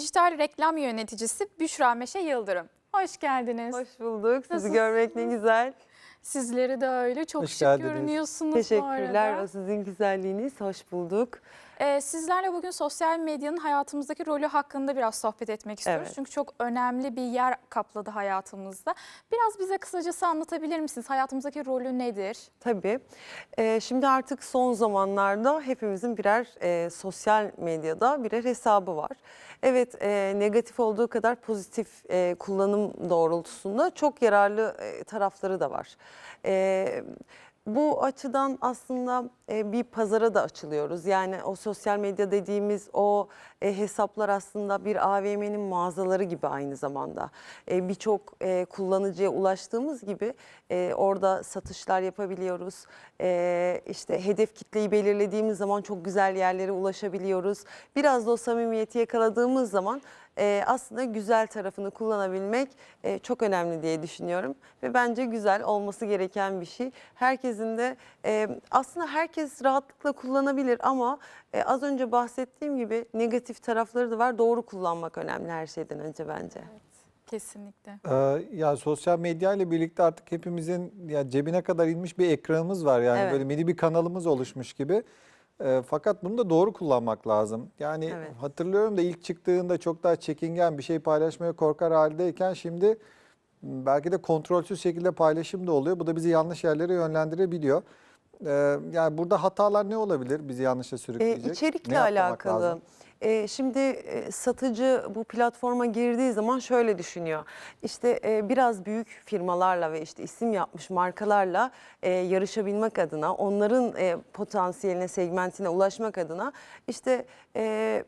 dijital reklam yöneticisi Büşra Meşe Yıldırım. Hoş geldiniz. Hoş bulduk. Sizi Nasılsınız? görmek ne güzel. Sizleri de öyle çok Hoş şık geldiniz. görünüyorsunuz bu Teşekkürler. arada. O sizin güzelliğiniz. Hoş bulduk. Ee, sizlerle bugün sosyal medyanın hayatımızdaki rolü hakkında biraz sohbet etmek istiyoruz. Evet. Çünkü çok önemli bir yer kapladı hayatımızda. Biraz bize kısacası anlatabilir misiniz? Hayatımızdaki rolü nedir? Tabii. Ee, şimdi artık son zamanlarda hepimizin birer e, sosyal medyada birer hesabı var. Evet e, negatif olduğu kadar pozitif e, kullanım doğrultusunda çok yararlı e, tarafları da var. E, bu açıdan aslında e, bir pazara da açılıyoruz. Yani o sosyal medya dediğimiz o e, hesaplar aslında bir AVM'nin mağazaları gibi aynı zamanda. E, Birçok kullanıcıya ulaştığımız gibi orada satışlar yapabiliyoruz. E, işte hedef kitleyi belirlediğimiz zaman çok güzel yerlere ulaşabiliyoruz. Biraz da o samimiyeti yakaladığımız zaman e, aslında güzel tarafını kullanabilmek e, çok önemli diye düşünüyorum. Ve bence güzel olması gereken bir şey. Herkesin de e, aslında herkes rahatlıkla kullanabilir ama e, az önce bahsettiğim gibi negatif tarafları da var. Doğru kullanmak önemli her şeyden önce bence. Kesinlikle. Ee, ya sosyal medya ile birlikte artık hepimizin ya cebine kadar inmiş bir ekranımız var. Yani Evet. böyle mini bir kanalımız oluşmuş gibi. Ee, fakat bunu da doğru kullanmak lazım. Yani Evet. hatırlıyorum da ilk çıktığında çok daha çekingen bir şey paylaşmaya korkar haldeyken şimdi belki de kontrolsüz şekilde paylaşım da oluyor. Bu da bizi yanlış yerlere yönlendirebiliyor. Ee, yani burada hatalar ne olabilir bizi yanlışa E, sürükleyecek? Ne içerikle alakalı. lazım? E, şimdi e, satıcı bu platforma girdiği zaman şöyle düşünüyor. İşte e, biraz büyük firmalarla ve işte isim yapmış markalarla e, yarışabilmek adına, onların e, potansiyeline, segmentine ulaşmak adına işte e,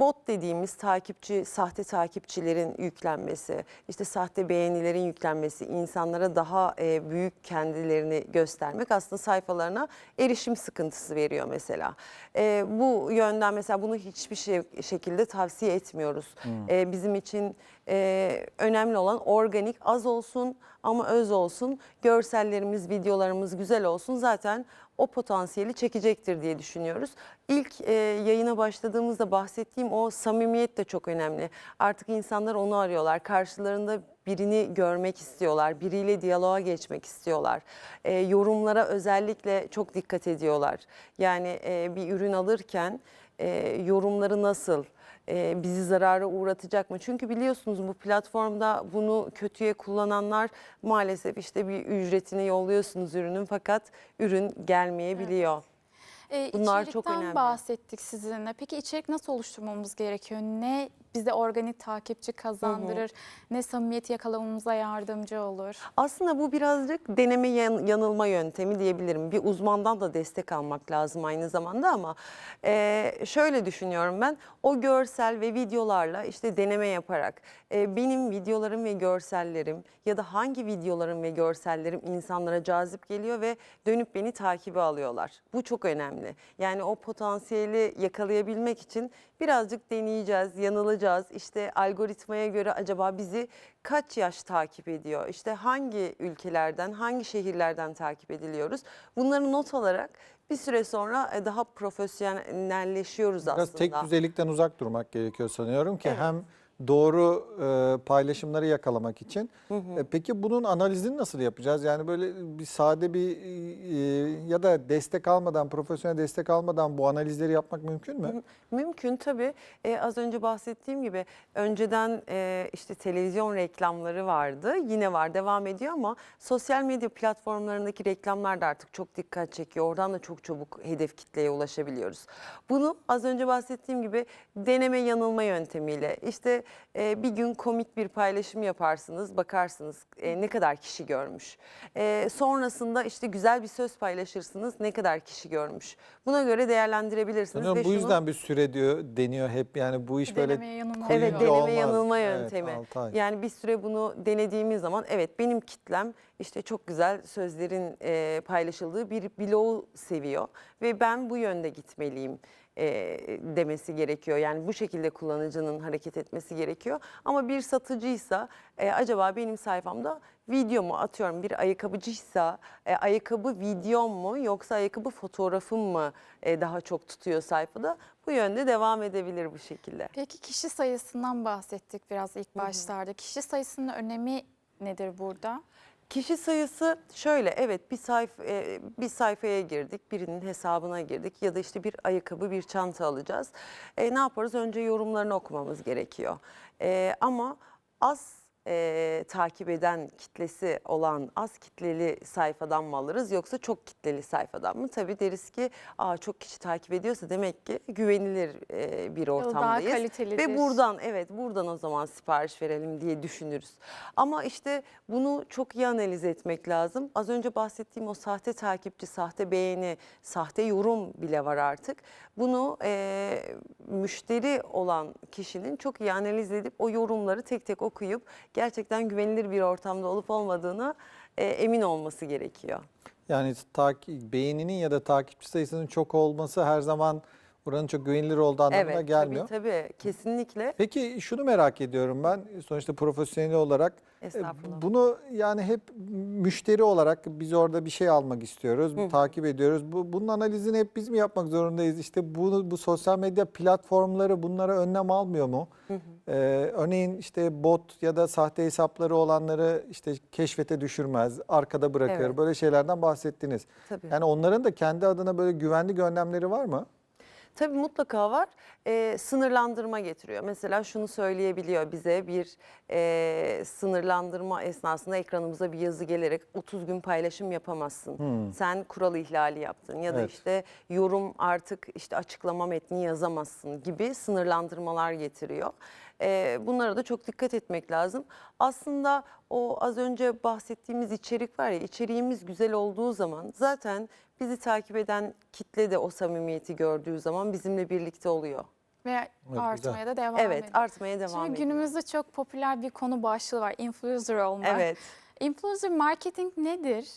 bot dediğimiz takipçi, sahte takipçilerin yüklenmesi, işte sahte beğenilerin yüklenmesi, insanlara daha e, büyük kendilerini göstermek aslında sayfalarına erişim sıkıntısı veriyor mesela. E, bu yönden mesela bunu hiçbir şey, şekilde tavsiye etmiyoruz. E, bizim için e, önemli olan organik, az olsun ama öz olsun. Görsellerimiz, videolarımız güzel olsun. Zaten o potansiyeli çekecektir diye düşünüyoruz. İlk e, yayına başladığımızda bahsettiğim o samimiyet de çok önemli. Artık insanlar onu arıyorlar. Karşılarında birini görmek istiyorlar. Biriyle diyaloğa geçmek istiyorlar. E, yorumlara özellikle çok dikkat ediyorlar. Yani e, bir ürün alırken e, yorumları nasıl? E, bizi zarara uğratacak mı? Çünkü biliyorsunuz bu platformda bunu kötüye kullananlar maalesef işte bir ücretini yolluyorsunuz ürünün fakat ürün gelmeyebiliyor. Ee, Bunlar çok önemli. bahsettik sizinle. Peki içerik nasıl oluşturmamız gerekiyor? Ne bize organik takipçi kazandırır? Ne samimiyeti yakalamamıza yardımcı olur? Aslında bu birazcık deneme yan- yanılma yöntemi diyebilirim. Bir uzmandan da destek almak lazım aynı zamanda ama e, şöyle düşünüyorum ben o görsel ve videolarla işte deneme yaparak e, benim videolarım ve görsellerim ya da hangi videolarım ve görsellerim insanlara cazip geliyor ve dönüp beni takibe alıyorlar. Bu çok önemli. Yani o potansiyeli yakalayabilmek için birazcık deneyeceğiz, yanılacağız. İşte algoritmaya göre acaba bizi kaç yaş takip ediyor? İşte hangi ülkelerden, hangi şehirlerden takip ediliyoruz? Bunları not alarak bir süre sonra e, daha profesyonelleşiyoruz Biraz aslında. tek düzelikten uzak durmak gerekiyor sanıyorum ki Evet. hem doğru e, paylaşımları yakalamak için. E, peki bunun analizini nasıl yapacağız? Yani böyle bir sade bir e, ya da destek almadan, profesyonel destek almadan bu analizleri yapmak mümkün mü? Mümkün tabii. Ee, az önce bahsettiğim gibi önceden e, işte televizyon reklamları vardı. Yine var, devam ediyor ama sosyal medya platformlarındaki reklamlar da artık çok dikkat çekiyor. Oradan da çok çabuk hedef kitleye ulaşabiliyoruz. Bunu az önce bahsettiğim gibi deneme yanılma yöntemiyle işte e, bir gün komik bir paylaşım yaparsınız, bakarsınız e, ne kadar kişi görmüş. E, sonrasında işte güzel bir söz paylaşırsınız, ne kadar kişi görmüş. Buna göre değerlendirebilirsiniz. Sanıyorum ve bu şunu- yüzden bir süre diyor deniyor hep yani bu iş böyle yanılma Evet deneme olmaz. yanılma Evet, yöntemi. ay. yani bir süre bunu denediğimiz zaman evet benim kitlem işte çok güzel sözlerin e, paylaşıldığı bir bloğu seviyor ve ben bu yönde gitmeliyim e, demesi gerekiyor. Yani bu şekilde kullanıcının hareket etmesi gerekiyor. Ama bir satıcıysa e, acaba benim sayfamda video mu atıyorum bir ayakkabıcıysa e, ayakkabı videom mu yoksa ayakkabı fotoğrafım mı e, daha çok tutuyor sayfada? Bu yönde devam edebilir bu şekilde. Peki kişi sayısından bahsettik biraz ilk başlarda. Kişi sayısının önemi nedir burada? Kişi sayısı şöyle evet bir sayfa e, bir sayfaya girdik birinin hesabına girdik ya da işte bir ayakkabı bir çanta alacağız. E, ne yaparız önce yorumlarını okumamız gerekiyor. E, ama az e, takip eden kitlesi olan az kitleli sayfadan mı alırız yoksa çok kitleli sayfadan mı? Tabii deriz ki Aa, çok kişi takip ediyorsa demek ki güvenilir e, bir daha ortamdayız. kalitelidir. Ve buradan evet buradan o zaman sipariş verelim diye düşünürüz. Ama işte bunu çok iyi analiz etmek lazım. Az önce bahsettiğim o sahte takipçi, sahte beğeni, sahte yorum bile var artık. Bunu e, müşteri olan kişinin çok iyi analiz edip o yorumları tek tek okuyup gerçekten güvenilir bir ortamda olup olmadığını e, emin olması gerekiyor. Yani beğeninin ya da takipçi sayısının çok olması her zaman buranın çok güvenilir olduğu anlamına evet gelmiyor. tabii tabii kesinlikle. Peki şunu merak ediyorum ben sonuçta profesyonel olarak e, bunu yani hep müşteri olarak biz orada bir şey almak istiyoruz, takip ediyoruz. Bu bunun analizini hep biz mi yapmak zorundayız? İşte bu bu sosyal medya platformları bunlara önlem almıyor mu? Ee, örneğin işte bot ya da sahte hesapları olanları işte keşfete düşürmez, arkada bırakır. Evet. Böyle şeylerden bahsettiniz. Tabii. Yani onların da kendi adına böyle güvenlik önlemleri var mı? Tabii mutlaka var. Ee, sınırlandırma getiriyor. Mesela şunu söyleyebiliyor bize bir e, sınırlandırma esnasında ekranımıza bir yazı gelerek 30 gün paylaşım yapamazsın. Sen kural ihlali yaptın ya da Evet. işte yorum artık işte açıklama metni yazamazsın gibi sınırlandırmalar getiriyor. Ee, bunlara da çok dikkat etmek lazım. Aslında o az önce bahsettiğimiz içerik var ya içeriğimiz güzel olduğu zaman zaten bizi takip eden kitle de o samimiyeti gördüğü zaman bizimle birlikte oluyor. Ve artmaya da devam Evet ediyor. artmaya devam Şimdi ediyor. günümüzde çok popüler bir konu başlığı var. Influencer olmak. Evet. Influencer marketing nedir?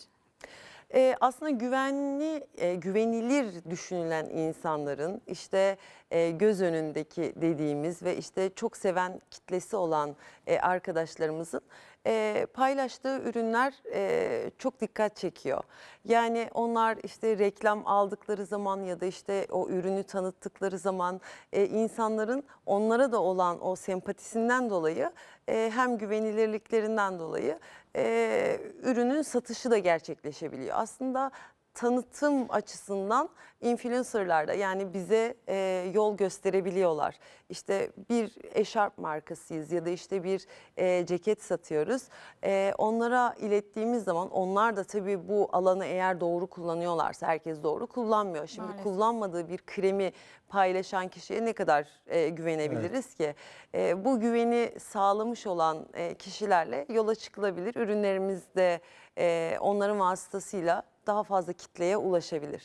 Ee, aslında güvenli, e, güvenilir düşünülen insanların işte e, göz önündeki dediğimiz ve işte çok seven kitlesi olan e, arkadaşlarımızın e, paylaştığı ürünler e, çok dikkat çekiyor. Yani onlar işte reklam aldıkları zaman ya da işte o ürünü tanıttıkları zaman e, insanların onlara da olan o sempatisinden dolayı e, hem güvenilirliklerinden dolayı e, ürünün satışı da gerçekleşebiliyor. Aslında tanıtım açısından influencerlar da yani bize e, yol gösterebiliyorlar. İşte bir eşarp markasıyız ya da işte bir e, ceket satıyoruz. E, onlara ilettiğimiz zaman onlar da tabii bu alanı eğer doğru kullanıyorlarsa herkes doğru kullanmıyor. Şimdi Maalesef. kullanmadığı bir kremi paylaşan kişiye ne kadar e, güvenebiliriz ki? E, bu güveni sağlamış olan e, kişilerle yola çıkılabilir. Ürünlerimiz de e, onların vasıtasıyla daha fazla kitleye ulaşabilir.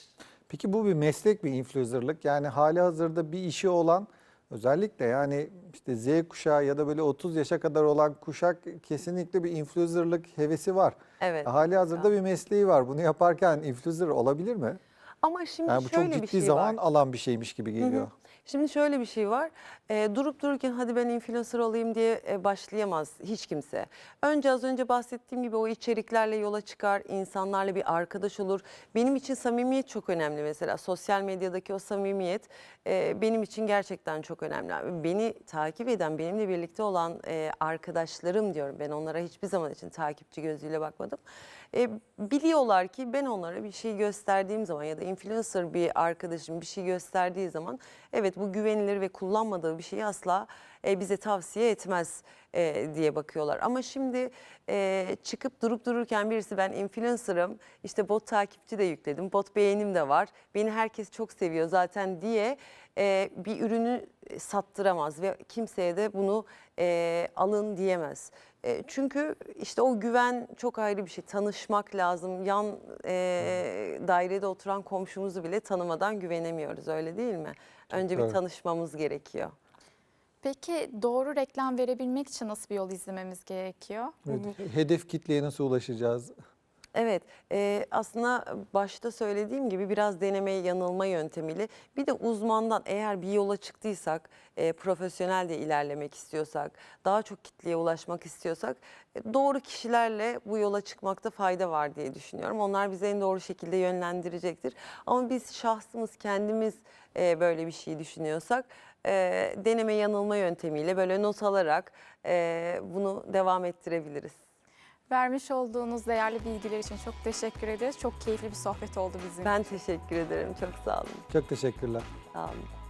Peki bu bir meslek mi influencerlık? Yani hali hazırda bir işi olan özellikle yani işte Z kuşağı ya da böyle 30 yaşa kadar olan kuşak kesinlikle bir influencerlık hevesi var. Evet. Hali hazırda bir mesleği var. Bunu yaparken influencer olabilir mi? Ama şimdi Yani bu çok şöyle ciddi bir şey zaman var. alan bir şeymiş gibi geliyor. Şimdi şöyle bir şey var. E, durup dururken hadi ben influencer olayım diye e, başlayamaz hiç kimse. Önce az önce bahsettiğim gibi o içeriklerle yola çıkar, insanlarla bir arkadaş olur. Benim için samimiyet çok önemli mesela. Sosyal medyadaki o samimiyet e, benim için gerçekten çok önemli. Beni takip eden, benimle birlikte olan e, arkadaşlarım diyorum. Ben onlara hiçbir zaman için takipçi gözüyle bakmadım. E, biliyorlar ki ben onlara bir şey gösterdiğim zaman ya da influencer bir arkadaşım bir şey gösterdiği zaman evet bu güvenilir ve kullanmadığı bir şeyi asla e, bize tavsiye etmez e, diye bakıyorlar. Ama şimdi e, çıkıp durup dururken birisi ben influencer'ım işte bot takipçi de yükledim bot beğenim de var beni herkes çok seviyor zaten diye e, bir ürünü sattıramaz ve kimseye de bunu e, alın diyemez. E, çünkü işte o güven çok ayrı bir şey. Tanışmak lazım. Yan e, dairede oturan komşumuzu bile tanımadan güvenemiyoruz öyle değil mi? Önce bir tanışmamız gerekiyor. Peki doğru reklam verebilmek için nasıl bir yol izlememiz gerekiyor? Evet. Hedef kitleye nasıl ulaşacağız? Evet, e, aslında başta söylediğim gibi biraz deneme yanılma yöntemiyle bir de uzmandan eğer bir yola çıktıysak, e, profesyonel de ilerlemek istiyorsak, daha çok kitleye ulaşmak istiyorsak e, doğru kişilerle bu yola çıkmakta fayda var diye düşünüyorum. Onlar bizi en doğru şekilde yönlendirecektir. Ama biz şahsımız kendimiz e, böyle bir şey düşünüyorsak e, deneme yanılma yöntemiyle böyle not alarak e, bunu devam ettirebiliriz. Vermiş olduğunuz değerli bilgiler için çok teşekkür ederiz. Çok keyifli bir sohbet oldu bizim. Ben teşekkür ederim. Çok sağ olun. Çok teşekkürler. Sağ olun.